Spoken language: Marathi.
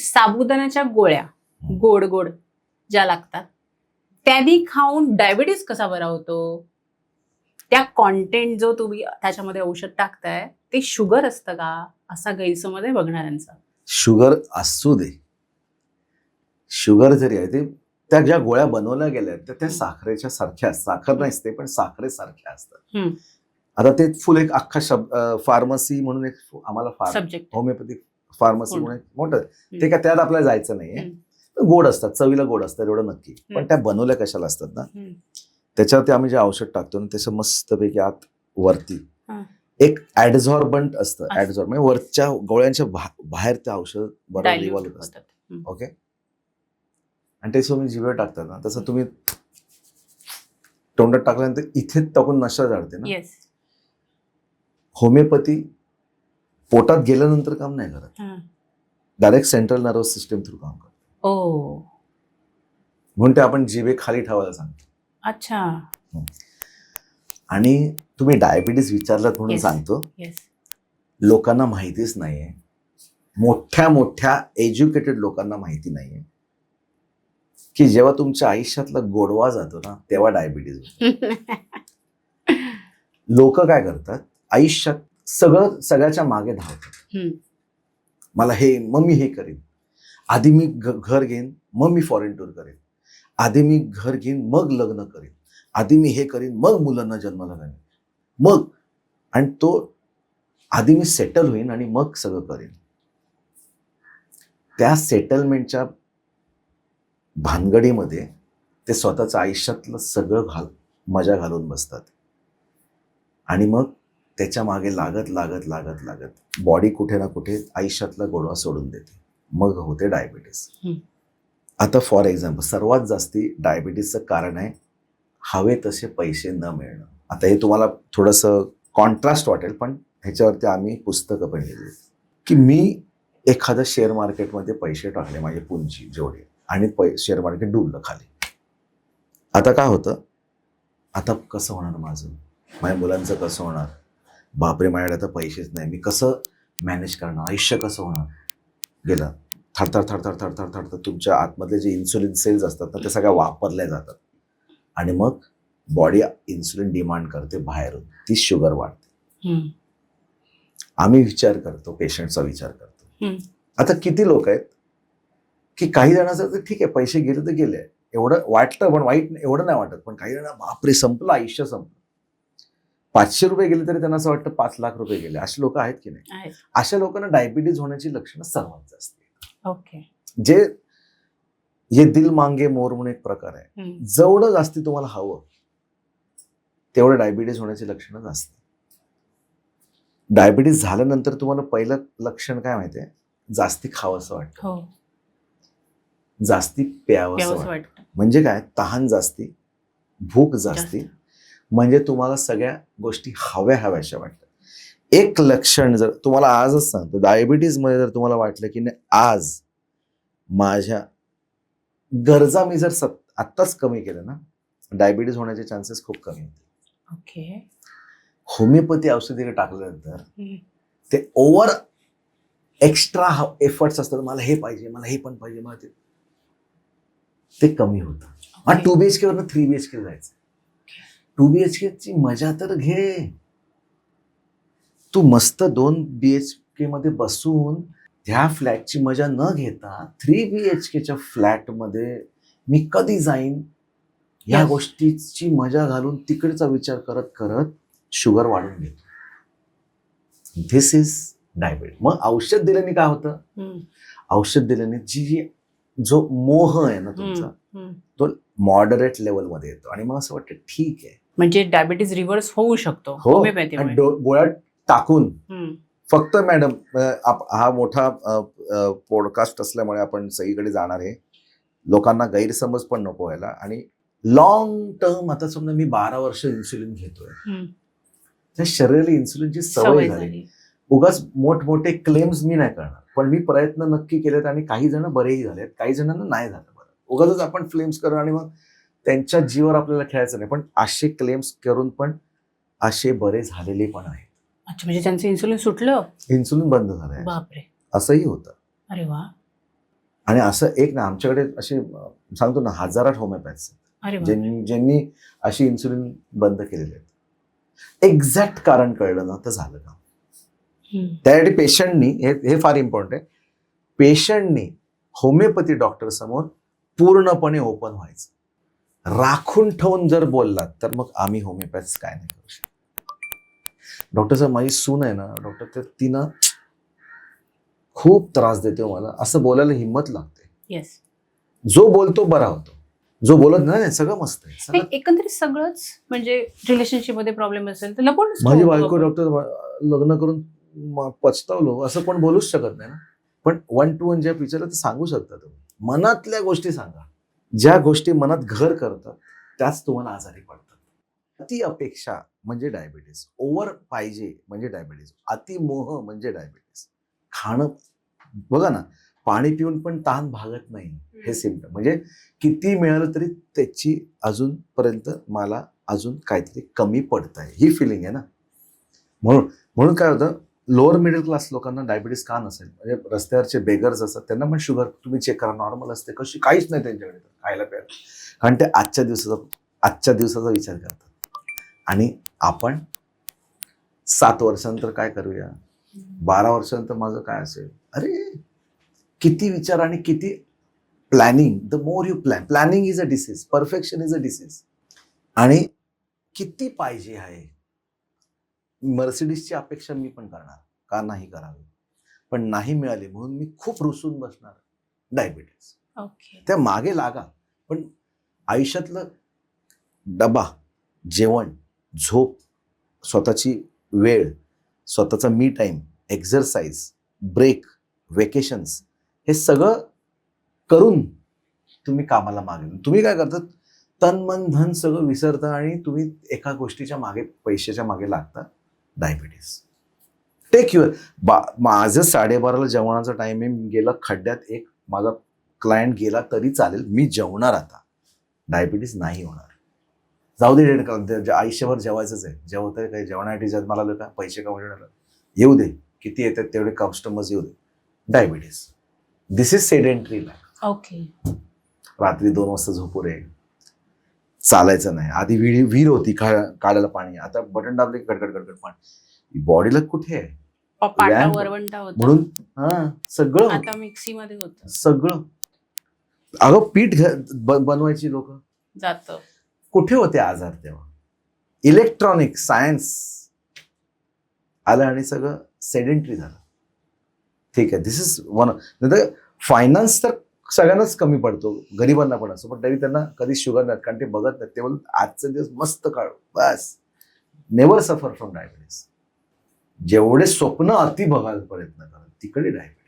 साबुदाण्याच्या गोळ्या गोड गोड ज्या लागतात त्यांनी खाऊन डायबिटीस कसा बरा होतो? त्या कॉन्टेंट जो तुम्ही त्याच्यामध्ये औषध टाकताय ते शुगर असतं का? असा गैरसमज आहे बघणाऱ्यांचा. शुगर असू दे. शुगर जरी आहे ते त्या ज्या गोळ्या बनवल्या गेल्या आहेत त्या त्या साखरेच्या सारख्या. साखर नसते पण साखरेसारख्या असतात. आता ते फुल एक अख्खा शब्द फार्मसी म्हणून एक आम्हाला होमिओपॅथिक फार्मसी हो. म्हणून मोठं ते काय त्यात आपल्याला जायचं नाहीये. गोड असतात चवीला गोड असतात एवढं नक्की. पण. त्या बनवल्या कशाला असतात ना? त्याच्यावरती आम्ही जे औषध टाकतो ना त्याचं मस्तपैकी आत वरती. एक ऍडझॉर्बंट असतं. ऍडझॉर्ब म्हणजे वरच्या गोळ्यांच्या बाहेर ते औषध बरोबर डायल्यूट रिव्हॉल्व होत असतं. होतात. ओके? आणि ते तुम्ही जिभेवर टाकतात ना तसं तुम्ही तोंडात टाकल्यानंतर इथे टाकून नशा जाणते ना? होमिओपॅथी पोटात गेल्यानंतर काम नाही करत. Direct central nervous system through काम करत. ओ. म्हणून ते आपण जिभे खाली ठेवायला सांगतो. अच्छा. आणि तुम्ही डायबिटीस विचारलात म्हणून Yes. सांगतो. येस लोकांना माहितीच नाहीये. मोठ्या मोठ्या एज्युकेटेड लोकांना माहिती नाहीये. की जेव्हा तुमच्या आयुष्यातला गोडवा जातो ना तेव्हा डायबिटीज लोक काय करतात? आयुष्यात सगळं सगळ्याच्या मागे हम्म. मला हे मग मी हे करेन. आधी मी घर घेईन मग मी फॉरेन टूर करेन. आधी मी घर घेईन मग लग्न करेन. आधी मी हे करीन मग मुलांना जन्माला घालेन मग आणि तो आधी मी सेटल होईन आणि मग सगळं करेन. त्या सेटलमेंटच्या भानगडीमध्ये ते स्वतःचं आयुष्यातलं सगळं घाल मजा घालून बसतात. आणि मग त्याच्यामागे लागत लागत लागत लागत. बॉडी कुठे ना कुठे आयुष्यातला गोडवा सोडून देते. मग होते डायबिटीस. आता फॉर एक्झाम्पल सर्वात जास्ती डायबिटीसचं कारण आहे हवे तसे पैसे न मिळणं. आता हे तुम्हाला थोडंसं कॉन्ट्रास्ट वाटेल पण ह्याच्यावरती आम्ही पुस्तकं पण लिहिली की मी एखाद्या शेअर मार्केटमध्ये पैसे टाकले माझे पुंजी जेवढे आणि पै शेअर मार्केट डुबलं खाली. आता काय होतं? आता कसं होणार माझं? माझ्या मुलांचं कसं होणार? बापरे माझ्याकडे आता पैसेच नाही. मी कसं मॅनेज करणार? आयुष्य कसं होणार? गेलं. थरथर थरथर थरथर थरथर तुमच्या आतमधले जे इन्सुलिन सेल्स असतात ना ते सगळ्या वापरल्या जातात. आणि मग बॉडी इन्सुलिन डिमांड करते बाहेरून. ती शुगर वाढते. आम्ही विचार करतो पेशंटचा विचार करतो. आता किती लोक आहेत की काही जणांचं तर ठीक आहे पैसे गेले तर गेले. एवढं वाटतं पण वाईट एवढं नाही वाटत. पण काही जण बापरे संपलं आयुष्य संपलं. पाचशे रुपये गेले तरी त्यांना असं वाटतं पाच लाख रुपये गेले. असे लोक आहेत की नाही. अशा लोकांना डायबिटीज होण्याची लक्षणं सर्वात जास्त. ओके. जे ये दिल मांगे मोर म्हणून एक प्रकार आहे. जेवढं जास्ती तुम्हाला हवं तेवढं डायबिटीज होण्याची लक्षणं जास्त डायबिटीज झाल्यानंतर तुम्हाला पहिलं लक्षण काय माहितीये? जास्ती खावंसं वाटतं. हो. जास्ती प्यावंसं व्यवस्थ वाटतं. म्हणजे काय? तहान जास्ती भूक जास्त. म्हणजे तुम्हाला सगळ्या गोष्टी हव्या हव्याशा वाटतात. एक लक्षण जर तुम्हाला आजच सांगतो डायबिटीजमध्ये जर तुम्हाला वाटलं की नाही आज माझ्या गरजा मी जर सत आत्ताच कमी केल्या ना डायबिटीज होण्याचे चान्सेस खूप कमी होते ओके. होमिओपॅथी औषधी टाकल्यानंतर. ते ओव्हर एक्स्ट्रा एफर्ट्स असतात मला हे पाहिजे मला हे पण पाहिजे मला ते कमी होतं. टू बी एच के वरनं थ्री बी एच के जायचं. टू बी एच ची मजा तर घे. तू मस्त दोन बी एच के मध्ये बसून त्या फ्लॅटची मजा न घेता थ्री बी एच केच्या फ्लॅटमध्ये मी कधी जाईन? या Yes. गोष्टीची मजा घालून तिकडचा विचार करत करत शुगर वाढून घेतो धिस इज डायबिटीज मग औषध दिल्याने काय होतं. औषध दिल्याने जी जो मोह आहे ना तुमचा हम्म. मॉडरेट लेवलमध्ये येतो. आणि मग असं वाटतं ठीक आहे. म्हणजे डायबिटीज रिव्हर्स होऊ शकतो. हो. गोळ्या टाकून. फक्त मॅडम हा मोठा पॉडकास्ट असल्यामुळे आपण सगळीकडे जाणार आहे. लोकांना गैरसमज पण नको व्हायला. आणि लॉंग टर्म आता समजा मी बारा वर्ष इन्सुलिन घेतोय. त्या शरीराला इन्सुलिनची सवय झाली. उगाच मोठमोठे क्लेम्स मी नाही करणार. पण मी प्रयत्न नक्की केलेत आणि काही जण बरेही झालेत. काही जणांना नाही झालं. उगाच आपण फ्लेम्स करू आणि मग त्यांच्या जीवर आपल्याला खेळायचं नाही. पण असे क्लेम्स करून पण असे बरे झालेले पण आहेत. अच्छा म्हणजे त्यांचं इन्सुलिन सुटलं? इन्सुलिन बंद झालंय. बापरे. असंही होतं. अरे वा. आणि असं एक ना आमच्याकडे असे सांगतो ना हजारात होमिओपॅथ्स. ज्यांनी ज्यांनी अशी इन्सुलिन बंद केलेली आहेत. एक्झॅक्ट कारण कळलं ना तर झालं का हम्म. त्यासाठी पेशंटनी हे हे फार इम्पॉर्टंट आहे. पेशंटनी होमिओपॅथी डॉक्टर समोर पूर्णपणे ओपन व्हायचं. राखून ठेवून जर बोललात तर मग आम्ही होमिओपॅथ्स काय नाही करू शकत. डॉक्टर साहेब माझी सून आहे ना डॉक्टर तर तिनं खूप त्रास देते हो मला. असं बोलायला हिंमत लागते. येस जो बोलतो बरा होतो. जो बोलत नाही सगळं मस्त आहे. एकंदरीत सगळंच म्हणजे रिलेशनशिपमध्ये प्रॉब्लेम असेल तर लपून माझी बायको डॉक्टर लग्न करून पछतावलो. असं पण बोलूच शकत नाही ना. पण वन टू वन ज्या विचारलं तर सांगू शकता तुम्ही. मनातल्या गोष्टी सांगा. ज्या गोष्टी मनात घर करतात त्याच तुम्हाला आजारी पडतात. अति अपेक्षा म्हणजे डायबिटीस ओव्हर पाहिजे म्हणजे डायबिटीस अति मोह म्हणजे डायबिटीस खाणं बघा ना पाणी पिऊन पण ताण भागत नाही हे सिम्पटम म्हणजे किती मिळालं तरी त्याची अजूनपर्यंत मला अजून काहीतरी कमी पडत आहे ही फिलिंग आहे ना. म्हणून म्हणून काय होतं लोअर मिडल क्लास लोकांना डायबिटीस का नसेल? म्हणजे रस्त्यावरचे बेगर्स असतात त्यांना पण शुगर तुम्ही चेक करा. नॉर्मल असते कशी काहीच नाही त्यांच्याकडे खायला प्यायला. कारण ते आजच्या दिवसाचा आजच्या दिवसाचा विचार करतात. आणि आपण सात वर्षानंतर काय करूया? बारा वर्षानंतर माझं काय असेल? अरे किती विचार आणि किती planning the more you plan planning is a disease perfection is a disease आणि किती पाहिजे आहे? मर्सिडीजची अपेक्षा मी पण करणार का नाही करावी? पण नाही मिळाली म्हणून मी खूप रुसून बसणार डायबिटीस ओके. त्या मागे लागा. पण आयुष्यातलं डबा जेवण झोप स्वतःची वेळ स्वतःचा मी टाईम एक्झरसाइज ब्रेक वेकेशन्स हे सगळं करून तुम्ही कामाला मागे. तुम्ही काय करता तन मन धन सगळं विसरता आणि तुम्ही एका गोष्टीच्या मागे पैशाच्या मागे लागता. डायबिटीस टेक युअर बा माझं साडेबाराला जेवणाचा टायमिंग गेला खड्ड्यात एक माझा क्लायंट गेला तरी चालेल मी जेवणार आता. डायबिटीस नाही होणार. जाऊ दे डेड आयुष्यभर जेवायचंच आहे. जेवत आहे काही जेवणासाठी जन्माला आलं का पैसे कमवण्याला येऊ दे. किती येतात तेवढे कस्टमर्स येऊ दे. Diabetes this is sedentary life okay रात्री दोन वाजता झोपू रे चालायचं नाही. आधी विहीर विहीर होती का काढायला पाणी. आता बटन दाबले की कडकड कडकड पाणी. बॉडीला कुठे आहे? व्यायाम कर. म्हणून हा सगळं. आता मिक्सी मध्ये होत. सगळं. अगं पीठ घ- ब- बनवायची लोक? जात. कुठे होते आजार तेव्हा? इलेक्ट्रॉनिक सायन्स आलं आणि सगळं सेडेंटरी झालं. ठीक आहे दिस इज वन नाही फायनान्स तर सगळ्यांनाच कमी पडतो. गरिबांना पण असतो. पण तरी त्यांना कधी शुगर नाही कारण ते बघत नाहीत. ते बोलत आजचा दिवस मस्त काढू. बस. नेवर सफर फ्रॉम डायबिटीस जेवढे स्वप्न अति बघायला प्रयत्न करा तिकडे डायबिटीस